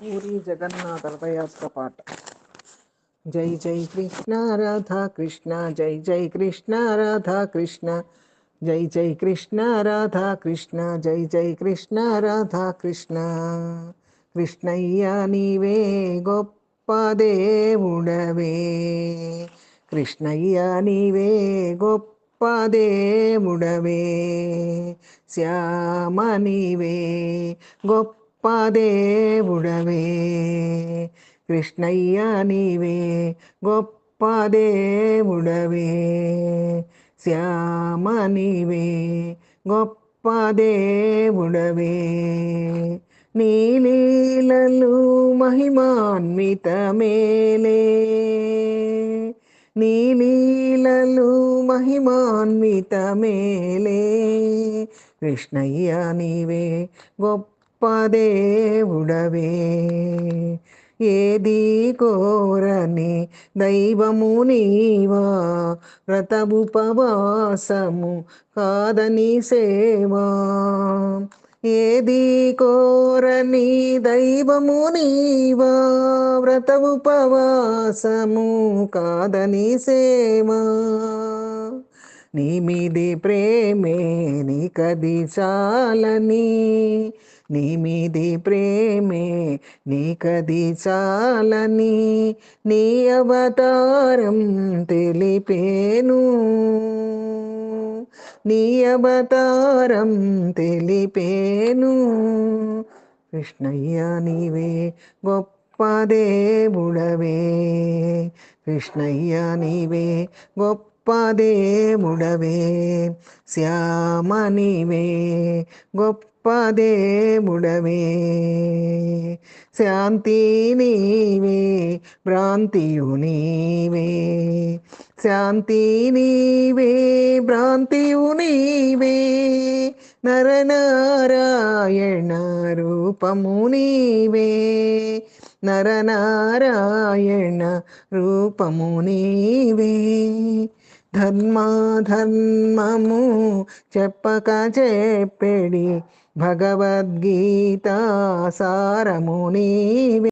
పూరి జగన్నాథ రథయాత్ర పాట జై జై కృష్ణ రాధా కృష్ణ జై జై కృష్ణ రాధా కృష్ణ జై జై కృష్ణ రాధా కృష్ణ జై జై కృష్ణ రాధా కృష్ణ కృష్ణయ్య నీవే గొప్ప దేవుడవే కృష్ణయ్య నీవే గొప్ప దేవుడవే శ్యామ నీవే గొప్ప దేవుడవే. కృష్ణయ్య నీవే గొప్ప దేవుడవే. శ్యామ నీవే గొప్ప దేవుడవే. నీలీలలు మహిమాన్విత మేలే నీలీలలు మహిమాన్విత మేలే కృష్ణయ్య నీవే గొప్ప దేవుడవే ఏది కోరని దైవము నీవా? వ్రతముపవాసము కాదని సేవా. ఏది కోరని దైవము నీవా? వ్రతముపవాసము కాదని సేవా. నీ మీది ప్రేమే నీకది చాలని. నీ మీది ప్రేమే నీకది చాలని. నీ అవతారం తెలిపేను. నీ అవతారం తెలిపేను. కృష్ణయ్య నీవే గొప్ప దేవుడవే. కృష్ణయ్య నీవే గొప్ప దేవుడవే శ్యామ నీవే గొప్ప దేవుడవే శాంతి నీవే భ్రాంతియు నీవే శాంతి నీవే భ్రాంతియు నీవే నరనారాయణ రూపము నీవే నరనారాయణ రూపము నీవే ధర్మాధర్మము చెప్పక చెప్పెడి భగవద్గీత సారము నీవే.